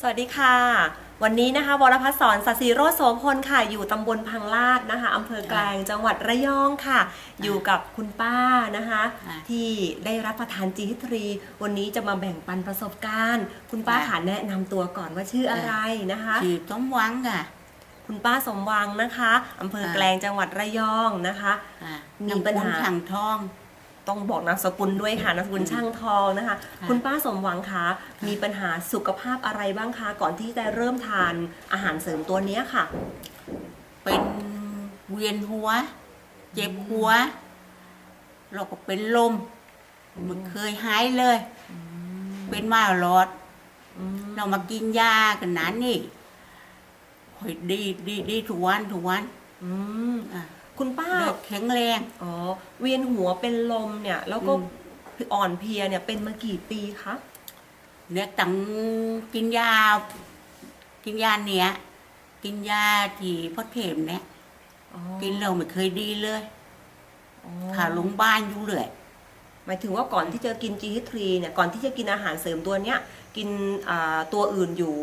สวัสดีค่ะ วันนี้นะคะวรพัฒน์สอนสัตย์ศรีโรจน์โสพลค่ะ อยู่ตำบลพังลาดนะคะอำเภอแกลงจังหวัดระยองค่ะ อยู่กับคุณป้านะคะค่ะที่ได้รับประทานจีฮิตรี วันนี้จะมาแบ่งปันประสบการณ์ คุณป้าค่ะค่ะแนะนำตัวก่อนว่าชื่ออะไรนะคะ ชื่อต้มหวังค่ะคุณป้าสมหวังนะคะอำเภอค่ะแกลงจังหวัดระยองนะคะอะมีน้ำปัญหาถังทอง ต้องบอกนามสกุลด้วยค่ะนามสกุลช่างทองนะคะค่ะคุณป้าสมหวังคะมีปัญหาสุขภาพอะไรบ้างคะก่อนที่จะเริ่มทานอาหารเสริมตัวเนี้ยค่ะ เป็นเวียนหัว เจ็บหัวเราก็เป็นลมมันเคยหายเลย เป็นมาหลอด เรามากินยากันนั้นนี่โอ้ยดีดีดีทุกวันทุกวัน อืมอะ คุณป้าเลือดแข็งแรง อ๋อ เวียนหัวเป็นลมเนี่ย แล้วก็อืม อ่อนเพลียเนี่ยเป็นมากี่ปีคะเนี่ยตั้งกินยา กินยาเนี้ยกินยาที่พ่อเทมเนี่ยอ๋อกินเราไม่เคยดีเลยอ๋อขาลงบ้านอยู่เลยหมายถึงว่าก่อนที่จะกิน G3 เนี่ยก่อนที่จะกินอาหารเสริมตัวเนี้ยกินอ่าตัวอื่นอยู่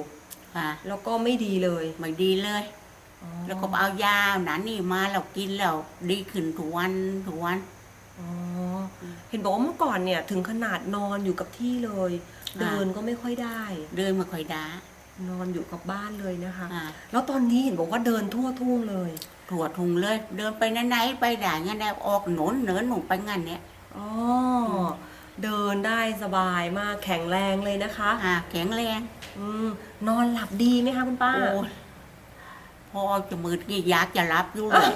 ค่ะแล้วก็ไม่ดีเลย ไม่ดีเลยอ๋อ แล้วก็เอายาหนานี่มาเรากินแล้วดีขึ้นทุกวันทุกวันอ๋อเห็นบอกว่าเมื่อก่อนเนี่ยถึงขนาดนอนอยู่กับที่เลยอ่าเดินก็ไม่ค่อยได้ เดินไม่ค่อยได้นอนอยู่กับบ้านเลยนะคะอ่าแล้วตอนนี้เห็นบอกว่าเดินทั่วทุ่งเลยถั่วทุงเลย เดินไปไหนๆไปด่างั้นได้ออกหนนเหนินหนูไปงั้นเนี่ยอ๋ออมเดินได้สบายมากแข็งแรงเลยนะคะ อ่า แข็งแรง อืมนอนหลับดีไหมคะคุณป้าโอ้ย พอจะมืดนี่อยากจะรับอยู่เลย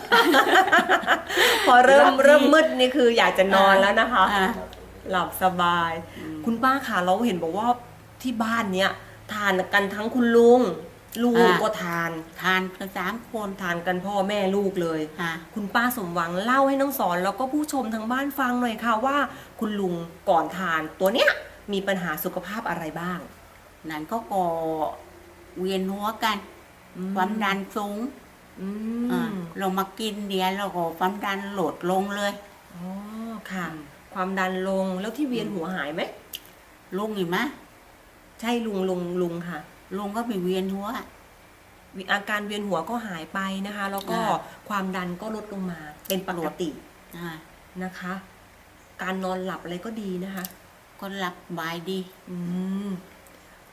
พอเริ่หลัมบดีเริ่มมืดนี่คืออยากจะนอนแล้วนะคะ อ่า หลับสบาย คุณป้าค่ะเราเห็นบอกว่าที่บ้านเนี้ยทานกันทั้งคุณลุง ลูกก็ทาน ทานกันสามคนทานกันพ่อแม่ลูกเลยอ่าคุณป้าสมหวังเล่าให้น้องสอน แล้วก็ผู้ชมทางบ้านฟังหน่อยค่ะว่า คุณลุงก่อนทานตัวเนี้ยมีปัญหาสุขภาพอะไรบ้าง นั่นก็ก่อเวียนหัวกัน ความดันสูงอือ่ามเรามากินเดียวเราก็ความดันโหลดลงเลย อ๋อค่ะความดันลงแล้วที่เวียนหัวหายไหมลุงเห็นไหมใช่ลุงลุงลุงค่ะลุงก็มีเวียนหัว วิอาการเวียนหัวก็หายไปนะคะ แล้วก็อ่า ความดันก็ลดลงมา เป็นปกติอ่านะคะ การนอนหลับอะไรก็ดีนะคะ ก็หลับบายดี อืม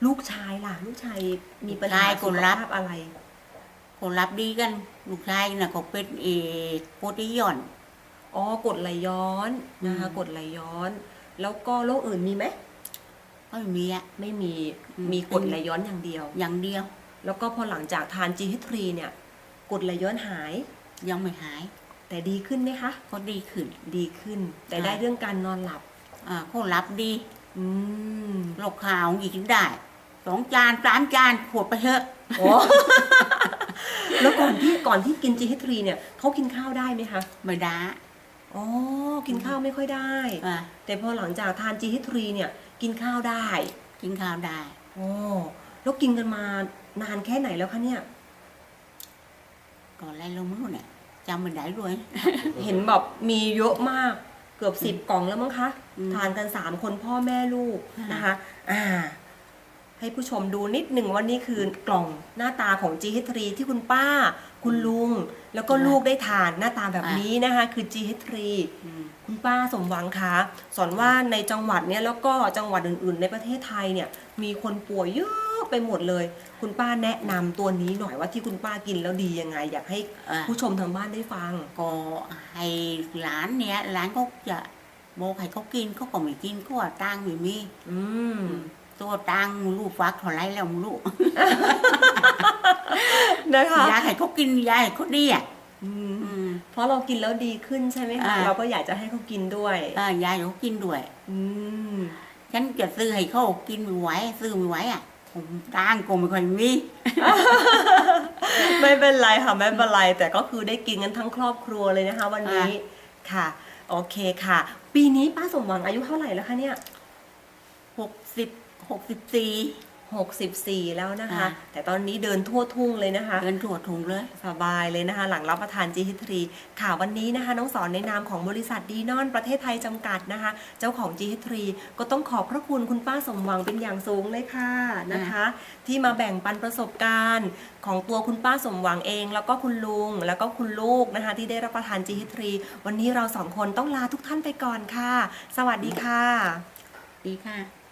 ลูกชายล่ะ ลูกชายมีปัญหาชายสุก็ขรับภาพอะไรก็รับดีกัน ลูกชายน่ะก็เป็นเอดโปรตีย่อน อ๋อกดไหลย้อนนะคะอืมกดไหลย้อน แล้วก็โรคอื่นมีไหมก็ไม่มีอะไม่มีอืมมีกดไหลย้อนอย่างเดียว อย่างเดียว แล้วก็พอหลังจากทาน G3 เนี่ย กดไหลย้อนหาย ยังไม่หาย แต่ดีขึ้นไหมคะก็ดีขึ้นดีขึ้น แต่อ่าได้เรื่องการนอนหลับ อ่าก็รับดี อืมโรคขาวอีกได้ สองจานสามจานขวดไปเถอะ โอ้แล้วก่อนที่ก่อนที่กิน G3 เนี่ยเขากินข้าวได้ไหมคะไม่ได้อ๋อกินข้าวไม่ค่อยได้ อ่าแต่พอหลังจากทาน G3 เนี่ยกินข้าวได้กินข้าวได้อ๋อแล้วกินกันมานานแค่ไหนแล้วคะเนี่ย ก่อนอะไรเราไม่รู้เนี่ยจำไม่ได้ด้วย เห็นแบบมีเยอะมากเกือบสิบกล่องแล้วมั้งคะ อืมทานกันสามคนพ่อแม่ลูกอ่าน นะคะ อ่า ให้ผู้ชมดูนิดหนึ่งว่านี่คือกล่องหน้าตาของ G3 ที่คุณป้า คุณลุง แล้วก็ลูกได้ทานหน้าตาแบบนี้นะคะ คือ G3 อืมคุณป้าสมหวังคะสอนว่าในจังหวัดเนี้ยแล้วก็จังหวัดอื่น ๆ ในประเทศไทยเนี่ยมีคนป่วยเยอะไปหมดเลย คุณป้าแนะนำตัวนี้หน่อยว่าที่คุณป้ากินแล้วดียังไง อยากให้อ่าผู้ชมทางบ้านได้ฟัง ก็ให้หลานเนี่ยหลานเขาจะบอกให้เขากินเขาก็ไม่กินก็ว่าตังค์ไม่มี อืม ตัวตังค์ลูกฟักเท่าไรแล้วลูกนะคะยายให้เขากินยายให้เขาดีอะอืมอืมเพราะเรากินแล้วดีขึ้นใช่ไหมคะอ่าเราก็อยากจะให้เขากินด้วยอ่ายายเขากินด้วย อืมฉันจะซื้อให้เขากินไม่ไหวซื้อไม่ไหวอะผมตังค์ก็ไม่ค่อยมีไม่เป็นไรค่ะไม่เป็นไรแต่ก็คือได้กินกันทั้งครอบครัวเลยนะคะ วันนี้อ่ค่ะ โอเคค่ะ ปีนี้ป้าสมหวังอายุเท่าไหร่แล้วคะเนี่ยหกสิบ หกสิบสี่64 แล้วนะคะ อ่าแต่ตอนนี้เดินทั่วทุ่งเลยนะคะ เดินถั่วถุงเลย สบายเลยนะคะ หลังรับประทานจีฮิตรีค่ะวันนี้นะคะ น้องสอนในนามของบริษัทดีนอนประเทศไทยจำกัดนะคะ เจ้าของจีฮิตรีก็ต้องขอบพระคุณคุณป้าสมหวังเป็นอย่างสูงเลยค่ะนะคะ ที่มาแบ่งปันประสบการณ์ ของตัวคุณป้าสมหวังเอง แล้วก็คุณลุงแล้วก็คุณลูกนะคะ ที่ได้รับประทานจีฮิตรีวันนี้เราสองคนต้องลาทุกท่านไปก่อนค่ะ สวัสดีค่ะ ดีค่ะ